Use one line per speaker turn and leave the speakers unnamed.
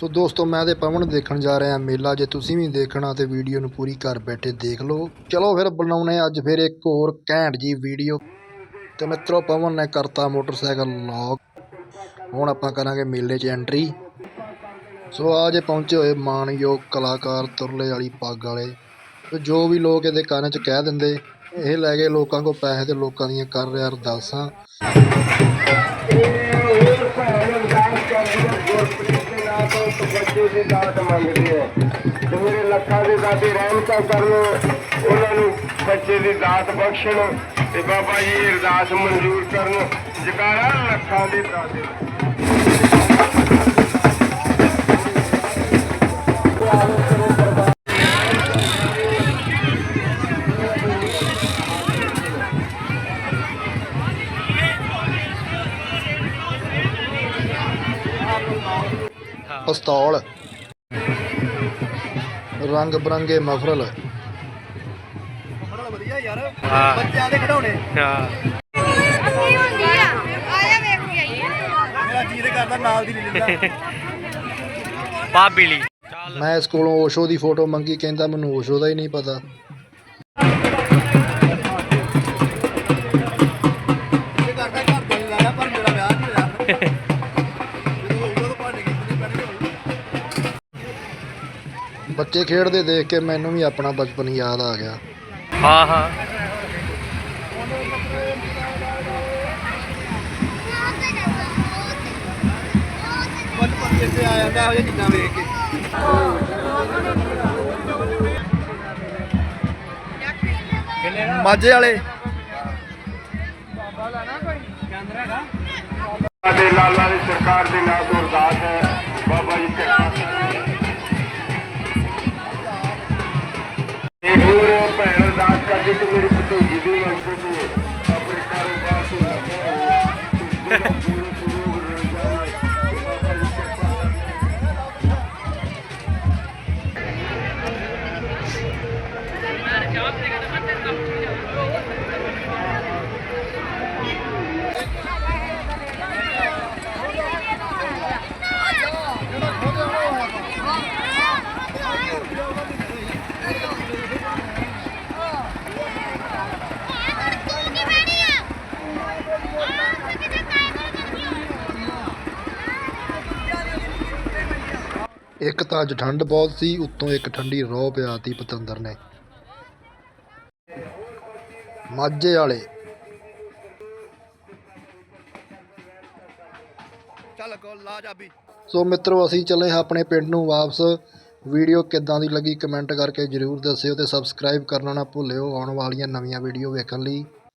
ਸੋ ਦੋਸਤੋ, ਮੈਂ ਤੇ ਪਵਨ ਦੇਖਣ ਜਾ ਰਿਹਾ ਮੇਲਾ। ਜੇ ਤੁਸੀਂ ਵੀ ਦੇਖਣਾ ਤੇ ਵੀਡੀਓ ਨੂੰ ਪੂਰੀ ਘਰ ਬੈਠੇ ਦੇਖ ਲਓ। ਚਲੋ ਫਿਰ ਬਣਾਉਣੇ ਅੱਜ ਫਿਰ ਇੱਕ ਹੋਰ ਘੈਂਟ ਜੀ ਵੀਡੀਓ। ਤੇ ਮਿੱਤਰੋ, ਪਵਨ ਨੇ ਕਰਤਾ ਮੋਟਰਸਾਈਕਲ ਲੌਕ ਹੁਣ ਆਪਾਂ ਕਰਾਂਗੇ ਮੇਲੇ 'ਚ ਐਂਟਰੀ ਸੋ ਆ ਜੇ ਪਹੁੰਚੇ ਹੋਏ ਮਾਣਯੋਗ ਕਲਾਕਾਰ, ਤੁਰਲੇ ਵਾਲੀ ਪੱਗ ਵਾਲੇ। ਤੇ ਜੋ ਵੀ ਲੋਕ ਇਹਦੇ ਕੰਨ 'ਚ ਕਹਿ ਦਿੰਦੇ, ਇਹ ਲੈ ਕੇ ਲੋਕਾਂ ਕੋਲ ਪੈਸੇ ਤੇ ਲੋਕਾਂ ਦੀਆਂ ਕਰ ਰਿਹਾ ਅਰਦਾਸਾਂ।
ਬੱਚੇ ਦੀ ਦਾਤ ਮੰਗਦੇ ਹੈ। ਤੇ ਮੇਰੇ ਲੱਖਾਂ ਦੇ ਦਾਤੇ ਰਹਿਮਤਾਂ ਕਰਨ, ਉਹਨਾਂ ਨੂੰ ਬੱਚੇ ਦੀ ਦਾਤ ਬਖਸ਼ਣ ਤੇ ਬਾਬਾ ਜੀ ਅਰਦਾਸ ਮਨਜ਼ੂਰ ਕਰਨ। ਜਕਾਰਾ ਲੱਖਾਂ ਦੇ ਦਾਤੇ।
ਪਿਸਤੌਲ। ਰੰਗ ਬਰੰਗੇ ਮਫਰਲ।
ਹਾਂ।
ਬੱਚਿਆਂ ਦੇ ਖਿਡੌਣੇ।
ਹਾਂ।
ਕੀ ਹੁੰਦੀ ਆ ਆਇਆ ਵੇਖ ਕੇ ਆਈਏ
ਮੇਰਾ ਜੀ ਤੇ ਕਰਦਾ ਨਾਲ ਦੀ ਨਹੀਂ ਲੈਂਦਾ।
ਭਾਬੀ ਲਈ। ਚੱਲ
ਮੈਂ ਇਸ ਕੋਲੋਂ ਓਸ਼ੋ ਦੀ ਫੋਟੋ ਮੰਗੀ ਕਹਿੰਦਾ ਮੈਨੂੰ ਓਸ਼ੋ ਦਾ ਹੀ ਨਹੀਂ ਪਤਾ। ਬੱਚੇ ਖੇਡਦੇ ਦੇਖ ਕੇ ਮੈਨੂੰ ਵੀ ਆਪਣਾ ਬਚਪਨ ਯਾਦ ਆ ਗਿਆ।
ਹਾਂ ਹਾਂ।
ਜਿੱਥੇ ਆ ਜਾਂਦਾ ਇਹੋ ਜਿਹੀਆਂ ਚੀਜ਼ਾਂ ਵੇਖ ਕੇ ਮਾਝੇ ਵਾਲੇ।
ਸਾਡੇ ਲਾਲਾ ਦੀ ਸਰਕਾਰ ਦੇ ਨਾਂ ਤੋਂ ਅਰਦਾਸ ਹੈ। ਬਾਬਾ ਜੀ
ਇੱਕ ਤਾਂ ਅੱਜ ਠੰਡ ਬਹੁਤ ਸੀ ਉੱਤੋਂ ਇੱਕ ਠੰਡੀ ਰੋਹ ਪਿਆਤੀ ਪਤੰਦਰ ਨੇ। ਮਾਝੇ ਵਾਲੇ।
ਚੱਲ ਕੋ ਲਾ ਚਾਬੀ
ਸੋ ਮਿੱਤਰੋ ਅਸੀਂ ਚੱਲੇ ਹਾਂ ਆਪਣੇ ਪਿੰਡ ਨੂੰ ਵਾਪਸ। ਵੀਡੀਓ ਕਿੱਦਾਂ ਦੀ ਲੱਗੀ ਕਮੈਂਟ ਕਰਕੇ ਜਰੂਰ ਦੱਸਿਓ ਤੇ ਸਬਸਕ੍ਰਾਈਬ ਕਰਨਾ ਨਾ ਭੁੱਲਿਓ ਆਉਣ ਵਾਲੀਆਂ ਨਵੀਆਂ ਵੀਡੀਓ ਵੇਖਣ ਲਈ।